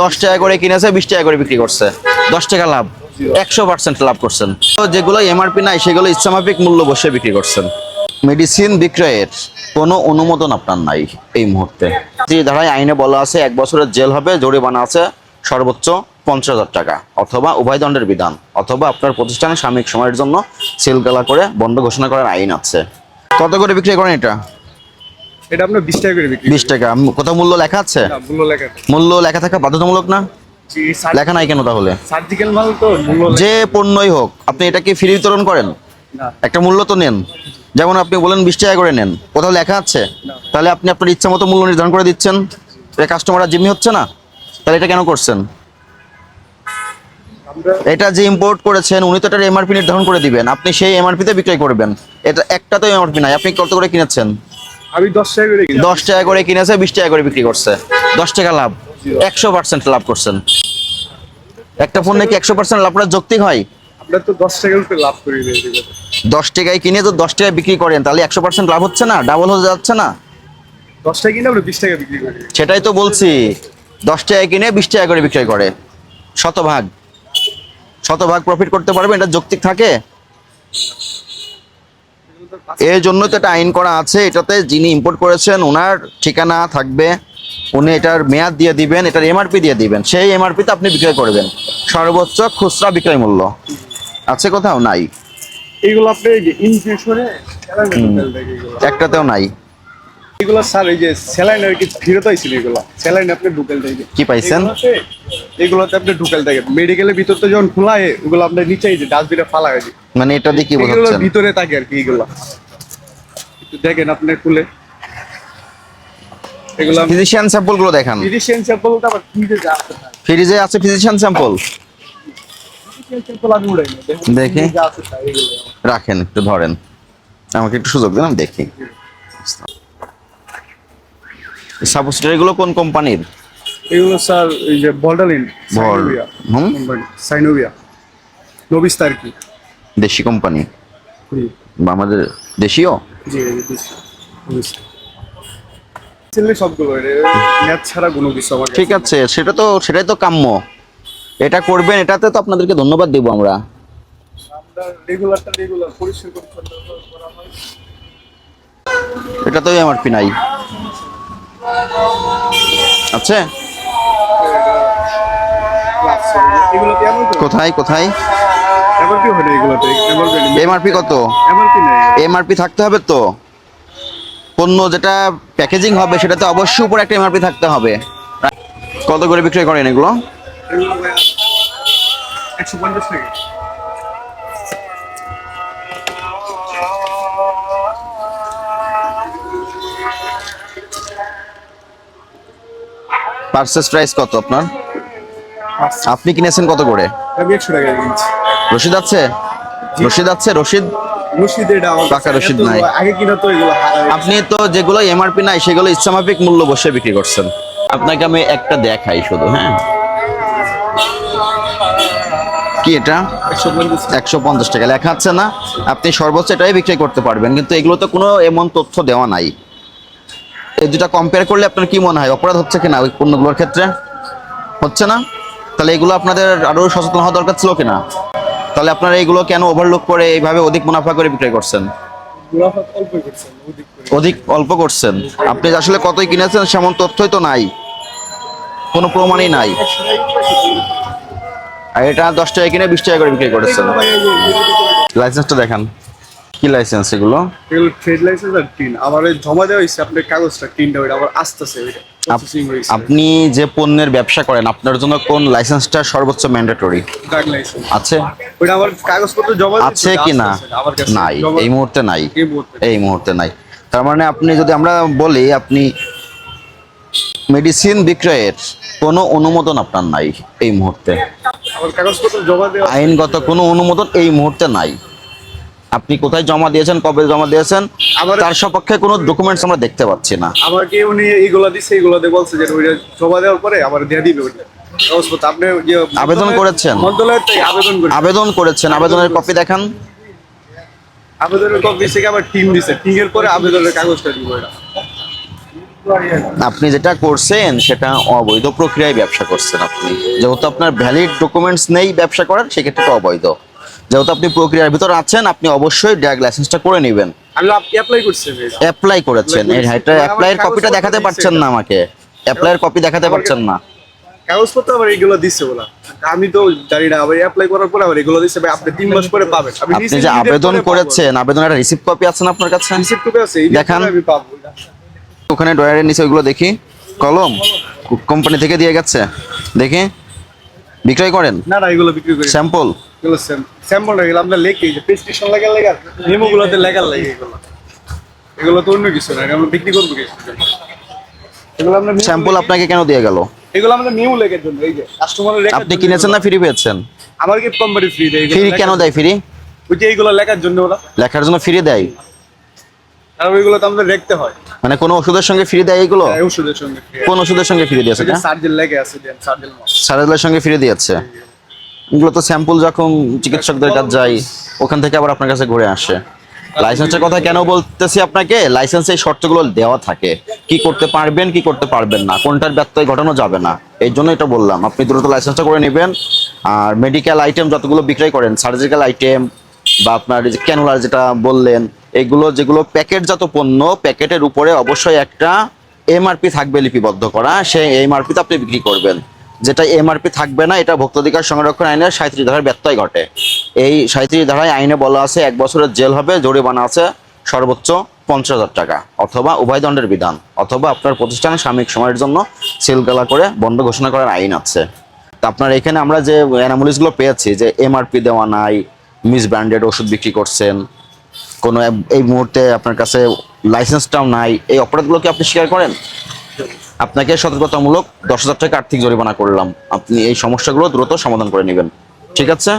দশ টাকা করে কিনেছে বিশ টাকা করে বিক্রি করছে। দশ টাকা লাভ। একশো পার্সেন্ট লাভ করছেন। তো যেগুলো এমআরপি নাই সেগুলো ইচ্ছামাফিক মূল্য বসে বিক্রি করছেন। মেডিসিন বিক্রয়ের কোনো অনুমোদন আপনার নাই এই মুহূর্তে। যে ধারায় আইনে বলা আছে এক বছরের জেল হবে জরিমানা আছে সর্বোচ্চ পঞ্চাশ হাজার টাকা। অথবা উভয়দণ্ডের বিধান। অথবা আপনার প্রতিষ্ঠানে সাময়িক সময়ের জন্য সিলগালা করে বন্ধ ঘোষণা করার আইন আছে। কত করে বিক্রি করেন এটা? এটা আপনার বিশ টাকা করে বিক্রি বিশ টাকা। কোথাও মূল্য লেখা আছে? না, মূল্য লেখা মূল্য লেখা থাকা বাধ্যতামূলক না? লেখা নাই কেন তাহলে? সার্জিক্যাল মাল তো মূল্য যে পণ্যই হোক আপনি এটা কি ফ্রি বিতরণ করেন? না। একটা মূল্য তো নেন। যেমন আপনি বলেন বিশ টাকা করে নেন কোথাও লেখা আছে? তাহলে আপনি আপনার ইচ্ছা মতো মূল্য নির্ধারণ করে দিচ্ছেন। কাস্টমাররা জিম্মি হচ্ছে না? তাহলে এটা কেন করছেন? এটা যে ইম্পোর্ট করেছেন উনি তো এটার এমআরপি নির্ধারণ করে দিবেন। আপনি সেই এমআরপিতে বিক্রয় করবেন। এটা একটা তো এমআরপি নাই। আপনি কত করে কিনেছেন? আমি দশ টাকা করে কিনি। দশ টাকা করে কিনেছে বিশ টাকা করে বিক্রি করছে। দশ টাকা লাভ একশো পার্সেন্ট লাভ করছেন। একটা পণ্যে কি একশো পার্সেন্ট লাভটা যৌক্তিক হয়? আমরা তো দশ টাকার উপরে লাভ করি। দশ টাকায় কিনে তো দশ টাকায় বিক্রি করেন তাহলে একশো পার্সেন্ট লাভ হচ্ছে না? ডাবল হয়ে যাচ্ছে না? দশ টাকা কিনে আমরা বিশ টাকা বিক্রি করি। সেটাই তো বলছি। দশ টাকায় কিনে বিশ টাকা করে বিক্রয় করে। শতভাগ। শতভাগ প্রফিট করতে পারবে এটা যৌক্তিক থাকে? এর জন্য তো একটা আইন করা আছে এটাতে যিনি ইম্পোর্ট করেছেন ওনার ঠিকানা থাকবে উনি এটার মেয়াদ দিয়ে দিবেন এটার এমআরপি দিয়ে দিবেন সেই এমআরপিতে আপনি বিক্রয় করবেন। সর্বোচ্চ খুচরা বিক্রয় মূল্য। আছে কোথাও? নাই। এগুলো আপনি ইনফিউশনে একটাতেও নাই। এগুলো স্যার এই যে স্যালাইন আর কি ফেরত আইছিল এগুলো। স্যালাইন আপনি ঢুকাল থেকে। কি পাইছেন? এগুলোতে- আপনি ঢুকাল থেকে। মেডিকেলের ভিতর তো যখন খোলা হয় ওগুলো আপনার নিচে যে ডাস্টবিনে ফালা হয় মানে এটা দিয়ে কি এগুলো ভিতরে থাকে আর কি এগুলো। একটু দেখেন আপনি খুলে। এগুলো ফিজিশিয়ান স্যাম্পলগুলো দেখান। মেডিসিন স্যাম্পল তো আবার ফ্রিজে আছে ফ্রিজে আছে ফিজিশিয়ান স্যাম্পল দেখি। রাখেন একটু ধরেন। আমাকে একটু সুযোগ দিন আমি দেখি। সাবস্টার এগুলো কোন কোম্পানির? এগুলো স্যার এই যে বল্ডালিন বল। হুম। সাইনোভিয়া নবিস্তা আর কি? দেশি কোম্পানি? আমাদের দেশীয়? জি। ছেলে সবগুলো ম্যাথ ছাড়া কোনো কিছু আমার ঠিক আছে সেটা তো সেটাই তো কাম্য। এটা করবেন এটাতে তো আপনাদেরকে ধন্যবাদ দেবো আমরা। আমরা রেগুলারটা রেগুলার পরিষ্কার পরিচ্ছন্ন করা হয় এটা তো এমআরপি নাই আছে? কোথায় কোথায়? এমআরপি কত? এমআরপি থাকতে হবে তো? পণ্য যেটা প্যাকেজিং হবে সেটাতে অবশ্যই উপরে একটা এমআরপি থাকতে হবে। কত করে বিক্রয় করেন এগুলো? এগুলো একশো পঞ্চাশ টাকা। পার্সেস প্রাইস কত আপনার? আপনি কিনেছেন কত করে? রশিদ আছে? রশিদ আছে? রশিদ? রশিদ এটা আমার টাকা রশিদ নাই। আগে কিনা তো এগুলো আপনি তো যেগুলো এমআরপি নাই সেগুলো ইচ্ছামাফিক মূল্য বসে বিক্রি করছেন। আপনাকে আমি একটা দেখাই শুধু হ্যাঁ? কি এটা? একশো পঞ্চাশ টাকা। লেখা আছে না আপনি সর্বোচ্চ এটাই বিক্রি করতে পারবেন কিন্তু এগুলো তো কোনো এমন তথ্য দেওয়া নাই। এই দুটা কম্পেয়ার করলে আপনার কি মনে হয়? অপরাধ হচ্ছে কিনা ওই পণ্যগুলোর ক্ষেত্রে? হচ্ছে না? তাহলে এগুলো আপনাদের আরও সচেতন হওয়া দরকার ছিল কিনা? তাহলে আপনারা এগুলো কেন ওভারলুক করে এইভাবে অধিক মুনাফা করে বিক্রয় করছেন? অধিক অল্প করছেন। আপনি আসলে কতই কিনেছেন সেমন তথ্যই তো নাই। কোনো প্রমাণই নাই। আর এটা দশ টাকা কিনে বিশ টাকা করে বিক্রি করেছেন। লাইসেন্সটা দেখান। কি লাইসেন্স এগুলো? এগুলো ট্রেড লাইসেন্স আর টিন। আমার জমা দেওয়া হয়েছে আপনার কাগজটা টিনটা ওইটা আবার আসতেছে ওইটা আপনি যে পণ্যের ব্যবসা করেন আপনার জন্য কোন লাইসেন্সটা সর্বোচ্চ ম্যান্ডেটরি আছে? ওইটা আমার কাগজপত্র জমা আছে কি না? নাই এই মুহূর্তে নাই। এই মুহূর্তে নাই। তার মানে আপনি যদি আমরা বলি আপনি মেডিসিন বিক্রয়ের কোনো অনুমোদন আপনার নাই এই মুহূর্তে। আইনগত কোনো অনুমোদন এই মুহূর্তে নাই। আপনি কোথায় জমা দিয়েছেন কবে জমা দিয়েছেন তার সপক্ষে কোনো ডকুমেন্টস আমরা দেখতে পাচ্ছি না। আমাকে উনি এইগুলা দিচ্ছে এইগুলো দিয়ে বলছে যে ওইটা জমা দেওয়ার পরে আবার দিয়ে দিবে ওইটা। কাগজপত্র আপনি যে আবেদন করেছেন? আবেদন করেছেন। আবেদনের কপি দেখান। আবেদনের কপি থেকে আবার টিম দিছে। টিমের পরে আবেদনের কাগজটা দিব এটা আপনি যেটা করছেন সেটা অবৈধ প্রক্রিয়ায় ব্যবসা করছেন আপনি। যেহেতু আপনার ভ্যালিড ডকুমেন্টস নেই ব্যবসা করার সেক্ষেত্রে অবৈধ। যেহেতু আপনি প্রক্রিয়ার ভিতর আছেন আপনি অবশ্যই ড্রাগ লাইসেন্সটা করে নেবেন। অ্যাপ্লাই করছি অ্যাপ্লাই করেছেন। এই করেছি। অ্যাপ্লাইয়ের কপিটা দেখাতে পারছেন না। আমাকে। অ্যাপ্লাইয়ের কপি দেখাতে পারছেন না। কাগজপত্র আবার এগুলো দিচ্ছে বলা। আমি তো জানি না আবার অ্যাপ্লাই করার পর আবার এগুলো দিচ্ছে ভাই। আপনি তিন মাস পরে পাবেন। আপনি যে আবেদন করেছেন আবেদনের রিসিপ্ট কপি আছে না আপনার কাছে? রিসিপ্ট কপি আছে দেখান। দেখান। আমি পাবো। ওখানে ড্রয়ারের নিচে ওইগুলো দেখি। কলম? কোম্পানি থেকে দিয়ে গেছে। দেখি। বিক্রয় করেন? না না এগুলো বিক্রি করি স্যাম্পল? এগুলো স্যাম্পল এগুলো আমরা লেখি যে প্রেসক্রিপশন লাগার লাগার মেমোগুলোতে লেখার লাগে এগুলো। এগুলো তো অন্য কিছু না আমরা বিক্রি করব কিছু এগুলো আমরা স্যাম্পল আপনাকে কেন দিয়ে গেল? এগুলো আমাদের নিউ লেখার জন্য এই যে কাস্টমারের লেখার আপনি কিনেছেন না ফ্রি পেয়েছেন? আমার কি কোম্পানি ফ্রি দেয় ফ্রি কেন দেয় ফ্রি? ওই যে এইগুলো লেখার জন্য ওরা লেখার জন্য ফ্রি দেয়? আর ওইগুলো তো আমাদের লিখতে হয়। মানে কোন ওষুধের সঙ্গে ফ্রি দেয় এগুলো? এই ওষুধের সঙ্গে কোন ওষুধের সঙ্গে ফ্রি দিয়েছে সার্জেল লেগে আছে সার্জেল মাস সঙ্গে ফ্রি দিয়েছে। এগুলো তো স্যাম্পল যখন চিকিৎসকদের কাছে যাই ওখান থেকে আবার আপনার কাছে ঘুরে আসে। লাইসেন্সের কথা কেন বলতেছি আপনাকে? লাইসেন্সে শর্তগুলো দেওয়া থাকে। কি করতে পারবেন কি করতে পারবেন না। কোনটার ব্যত্যয় ঘটানো যাবে না। এই জন্য এটা বললাম। আপনি দ্রুত লাইসেন্সটা করে নেবেন। আর মেডিকেল আইটেম যতগুলো বিক্রয় করেন সার্জিক্যাল আইটেম বা আপনার ক্যানুলার যেটা বললেন এগুলো যেগুলো প্যাকেটজাত পণ্য, প্যাকেটের উপরে অবশ্যই একটা এমআরপি থাকবে লিপিবদ্ধ করা। সেই এমআরপিতে আপনি বিক্রি করবেন। যেটা এমআরপি থাকবে না, এটা ভোক্তাধিকার সংরক্ষণ আইনের সাঁত্রিশ ধারার ব্যত্যয় ঘটে। এই সাঁত্রিশ ধারায় আইনে বলা আছে, এক বছরের জেল হবে, জরিমানা আছে সর্বোচ্চ পঞ্চাশ হাজার টাকা, অথবা উভয় দণ্ডের বিধান, অথবা আপনার প্রতিষ্ঠান সাময়িক সময়ের জন্য সিলগালা করে বন্ধ ঘোষণা করার আইন আছে। তা আপনার এখানে আমরা যে অ্যানামুলিসগুলো পেয়েছি, যে এমআরপি দেওয়া নাই মিস ব্র্যান্ডেড ওষুধ বিক্রি করছেন কোনো এই মুহূর্তে আপনার কাছে লাইসেন্সটাও নাই, এই অপরাধগুলো কি আপনি স্বীকার করেন? আপনাকে সতর্কতামূলক দশ হাজার টাকা আর্থিক জরিমানা করলাম। আপনি এই সমস্যাগুলো দ্রুত সমাধান করে নেবেন। ঠিক আছে?